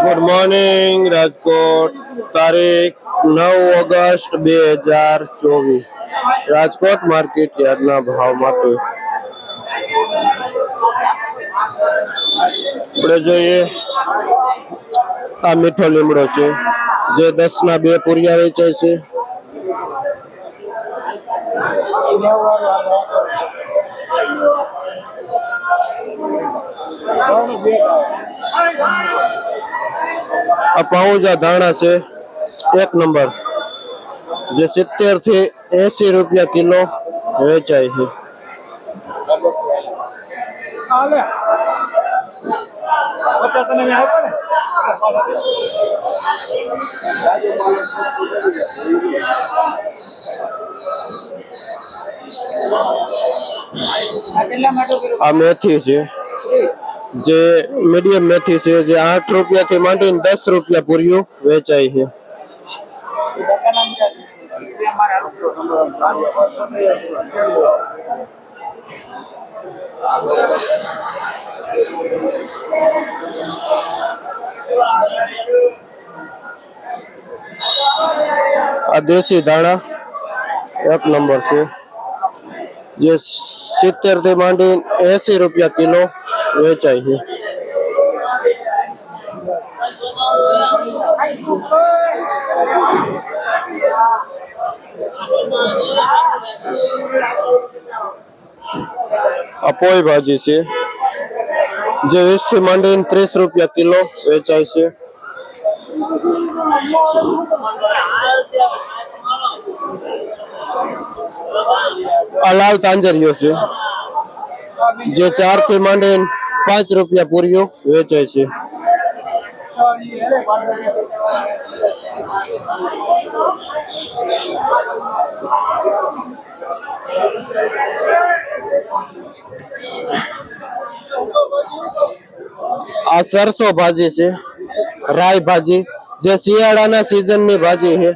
Good morning Rajkot તારીખ નવ August બે હજાર ચોવીસ. રાજકોટ માર્કેટ યાર્ડના ભાવ માટે આપણે જોઈએ, આ મીઠો લીમડો છે, જે દસ ના બે પૂરિયા વેચાય છે. આ પાઉજા ધાણા છે એક નંબર જે સિત્તેર થી એસી રૂપિયા કિલો વેચાય છે આ મેથી છે જે મીડિયમ મેથી છે જે આઠ રૂપિયા થી માંડીને દસ રૂપિયા પૂર્યું વેચાય છે આ દેશી ધાણા એક નંબર છે જે સિત્તેર થી માંડી એસી રૂપિયા કિલો વેચાય છે આ પોઈ ભાજી છે જે વીસ થી માંડીને ત્રીસ રૂપિયા કિલો વેચાય છે આ લાલ તાંજરિયો છે જે ચાર થી માંડીને પાંચ રૂપિયા પૂરીઓ વેચાય છે આ સરસો ભાજી છે રાઈ ભાજી જે શિયાળાના સિઝનની ભાજી છે